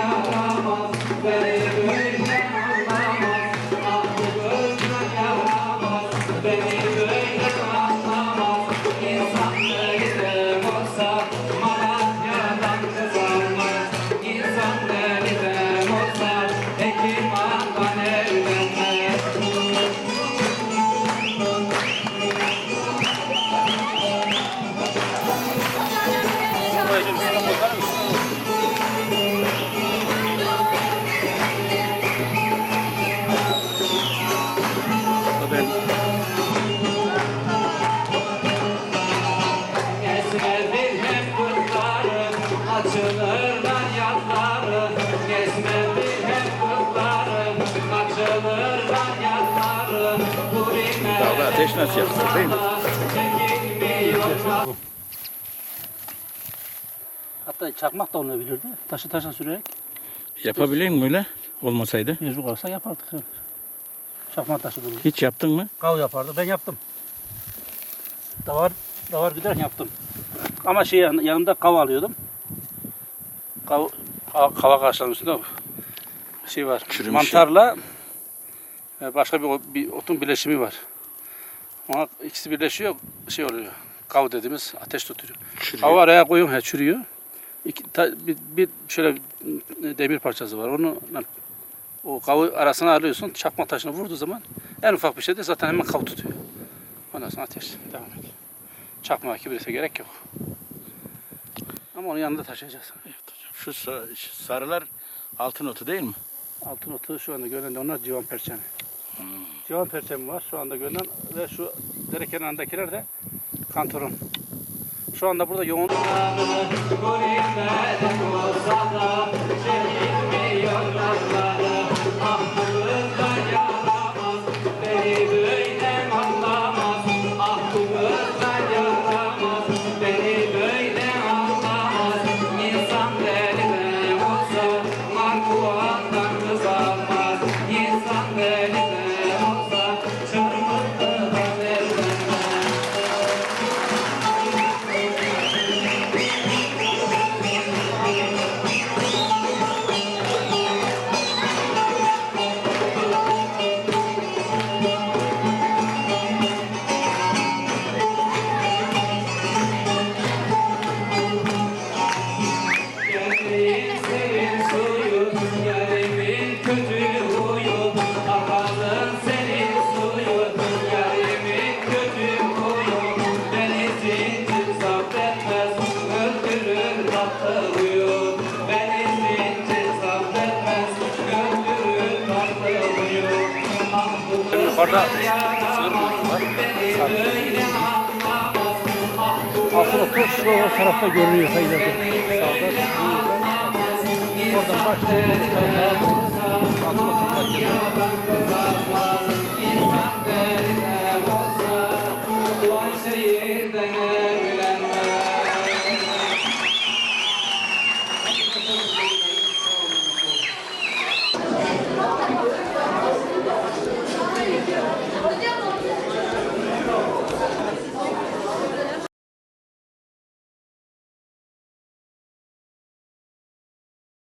야 nasıl yapılır değil mi? Hatta çakmak da olabilirdi. Taşı taşa sürerek Yapabilir miyim öyle? Olmasaydı. mecbur olsa yapardık. Çakmak taşı bulur. Hiç yaptın mı? Kav yapardı. Ben yaptım. Davar, davar gider yaptım. Ama şey yan- yanımda kav alıyordum. Kav, ka- kava karşılarının üstünde şey var. Çürümüş mantarla e, başka bir, bir otun bileşimi var. Ona ikisi birleşiyor, şey oluyor. Kav dediğimiz ateş tutuyor. Çürüyor. Kav araya koyuyorum, he, çürüyor. İki, ta- bir, bir şöyle demir parçası var. Onu o kavı arasına alıyorsun. Çakma taşına vurduğu zaman en ufak bir şeyde zaten hemen kav tutuyor. Ondan sonra ateş devam ediyor. Çakma kibrite gerek yok. Ama onun yanında taşıyacağız. Şu sa- şu sarılar altın otu değil mi? Altın otu şu anda görünen onlar civan perçemi. Civan perçemi var şu anda görünen ve şu dere kenarındakiler de kantoron. Şu anda burada yoğun yukarıda anlamaz. Ah bu altın otu şu o tarafta görünüyor sayılarda. Oradan başlayıp altın otundan geliyor. Vay şehirden